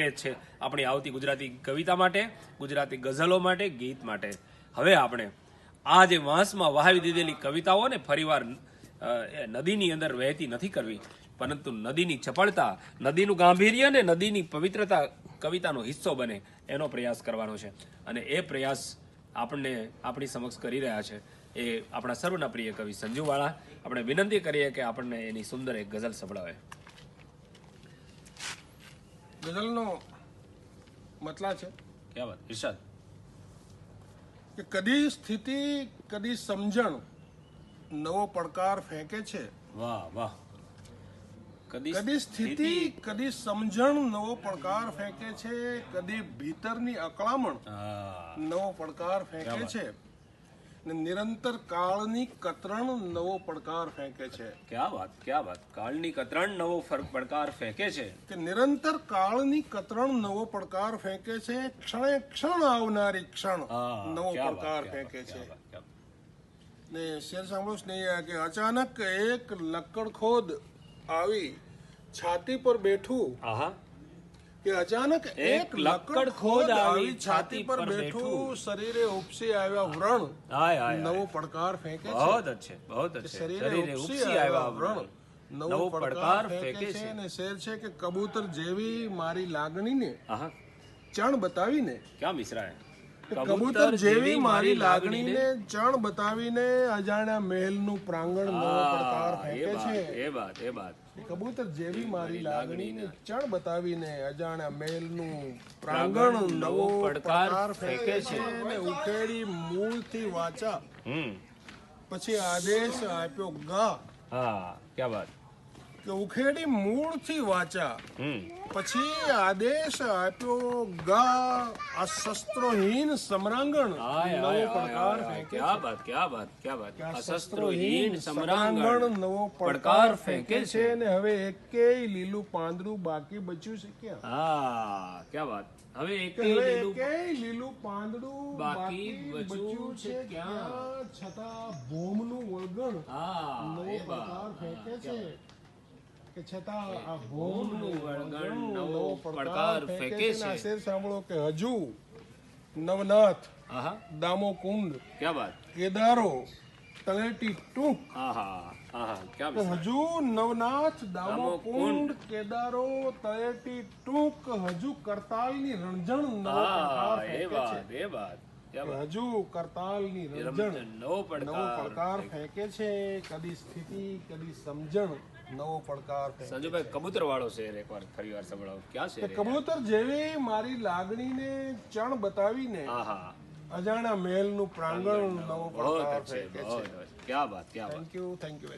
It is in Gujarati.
સંકેત છે આપણી આવતી ગુજરાતી કવિતા માટે, ગુજરાતી ગઝલો માટે, ગીત માટે. હવે આપણે આ જે વાંસમાં વહાવી દીધેલી કવિતાઓને ફરીવાર નદીની અંદર વહેતી નથી કરવી, પરંતુ નદીની ચપળતા, નદીનું ગાંભીર્ય અને નદીની પવિત્રતા કવિતાનો હિસ્સો બને, એનો પ્રયાસ કરવાનો છે. અને એ પ્રયાસ આપણને આપણી સમક્ષ કરી રહ્યા છે. એ આપણા સર્વના પ્રિય કવિ સંજુવાળા, આપણે વિનંતી કરીએ કે આપણને એની સુંદર એક ગઝલ સંભળાવે. ગઝલનો મતલા છે ક્યાં વાત? ઇરશાદ કે કદી સ્થિતિ કદી સમજણ નવો પડકાર ફેંકે છે? વાહ વાહ. કદી કદી સ્થિતિ કદી સમજણ નવો પડકાર ફેંકે છે? કદી ભીતરની અકળામણ નવો પડકાર ફેંકે છે? ને નિરંતર કાળની કતરણ નવો પડકાર ફેંકે છે. ક્યાં વાત ક્યાં વાત. કાળની કતરણ નવો ફરક પડકાર ફેંકે છે? કે નિરંતર કાળની કતરણ નવો પડકાર ફેંકે છે ક્ષણે ક્ષણ આવનારી ક્ષણ નવો પડકાર ફેંકે છે. ને શેર સાંભળો સ્નેહ કે અચાનક એક લક્કડખોદ આવી છાતી પર બેઠું આહા. કે અચાનક એક લક્કડ ખોદ આવી છાતી પર બેઠું. શરીરે ઉપસી આવ્યા વ્રણ. હાય હાય નવો પડકાર ફેંકે છે. બહુત અચ્છે બહુત અચ્છે શરીરે ઉપસી આવ્યા વ્રણ. નવો પડકાર ફેંકે છે અને શેર છે કે કબૂતર જેવી મારી લાગણીને ચણ બતાવીને ક્યાં મિશ્રાય? કબૂતર જેવી મારી લાગણીને ચણ બતાવીને અજાણ્યા મહેલનું પ્રાંગણ પડકાર ફેંકે છે. એ વાત એ વાત. કબૂતર જેવી મારી લાગણીને ચણ બતાવીને અજાણ્યા મહેલનું પ્રાંગણ નવો પડકાર ફેંકે છે ને ઉકેડી મૂળથી વાચા. પછી આદેશ આપ્યો ગા. હા ક્યાં વાત? કે ઉખેડી મૂળથી વાચા. પછી આદેશ આપ્યો ગા આ શસ્ત્રોહીન સમરાંગણ. નવો પડકાર ફેંકે વાત ક્યાં વાત ક્યાં વાત આ શસ્ત્રોહીન સમરાંગણ. નવો પડકાર ફેંકે છે ને હવે એકેય લીલું પાંદડું બાકી બચ્યું છે ક્યાં? હા ક્યાં વાત હવે એકેય લીલું પાંદડું બાકી બચ્યું છે ક્યાં? છતાં ભોમનું વળગણ હા નવો પડકાર ફેંકે છે. કે છતાં આ ભોમનું વળગણ નવો પડકાર ફેંકે છે. શેર સાંભળો કે હજુ નવનાથ આહા. દામો કુંડ ક્યા વાત કેદારો આહા આહા ક્યાં વાત? હજુ નવનાથ દામો કુંડ કેદારો તળેટી ટૂંક હજુ કરતાલની રણજણ નવો પડકાર એ વાત એ વાત હજુ કરતાલની ની રણજણ રમઝણ નવો પડકાર ફેંકે છે. કદી સ્થિતિ કદી સમજણ નવો પડકાર સંજુભાઈ કબૂતર વાળો શેર એકવાર ફરી વાર સંભળાવો. ક્યાં છે કબૂતર જેવી મારી લાગણીને ચણ બતાવીને અજાણા મહેલ મહેલનું પ્રાંગણ નવો પડકાર છે ક્યાં વાત ક્યાં વાત. Thank you thank you